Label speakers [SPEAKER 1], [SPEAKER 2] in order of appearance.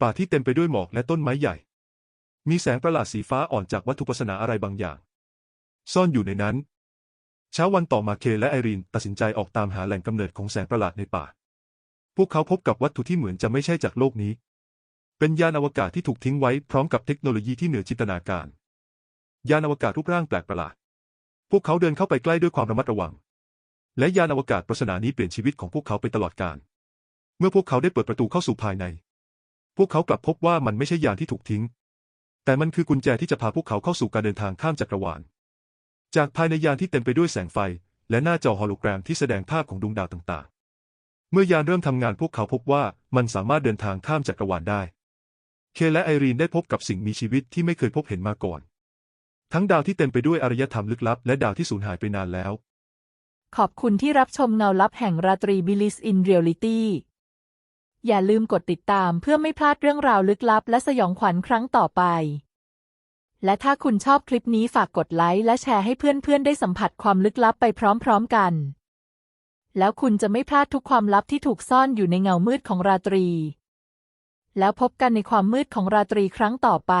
[SPEAKER 1] ป่าที่เต็มไปด้วยหมอกและต้นไม้ใหญ่ มีแสงประหลาดสีฟ้าอ่อนจากวัตถุปริศนาอะไรบางอย่าง ซ่อนอยู่ในนั้น เช้าวันต่อมาเคและไอรีนตัดสินใจออกตามหาแหล่งกำเนิดของแสงประหลาดในป่า พวกเขาพบกับวัตถุที่เหมือนจะไม่ใช่จากโลกนี้ เป็นยานอวกาศที่ถูกทิ้งไว้พร้อมกับเทคโนโลยีที่เหนือจินตนาการ ยานอวกาศรูปร่างแปลกประหลาด พวกเขาเดินเข้าไปใกล้ด้วยความระมัดระวัง และยานอวกาศปริศนานี้เปลี่ยนชีวิตของพวกเขาไปตลอดกาล เมื่อพวกเขาได้เปิดประตูเข้าสู่ภายใน พวกเขากลับพบว่ามันไม่ใช่ยานที่ถูกทิ้ง แต่มันคือกุญแจที่จะพาพวกเขาเข้าสู่การเดินทางข้ามจักรวาล จากภายในยานที่เต็มไปด้วยแสงไฟ และหน้าจอฮอลโลแกรมที่แสดงภาพของดวงดาวต่างๆ เมื่อยานเริ่มทำงานพวกเขาพบว่ามันสามารถเดินทางข้ามจักรวาลได้ เคและไอรีนได้พบกับสิ่งมีชีวิตที่ไม่เคยพบเห็นมาก่อน ทั้งดาวที่เต็มไปด้วยอารยธรรมลึกลับ และดาวที่สูญหายไปนานแล้ว
[SPEAKER 2] ขอบคุณที่รับชมเงาลับแห่งราตรีบิลิสอินเรียลิตี้ อย่าลืมกดติดตามเพื่อไม่พลาดเรื่องราวลึกลับ และสยองขวัญครั้งต่อไป และถ้าคุณชอบคลิปนี้ฝากกดไลค์และแชร์ให้เพื่อนๆ ได้สัมผัสความลึกลับไปพร้อมๆกัน แล้วคุณจะไม่พลาดทุกความลับที่ถูกซ่อนอยู่ในเงามืดของราตรี แล้วพบกันในความมืดของราตรีครั้งต่อไป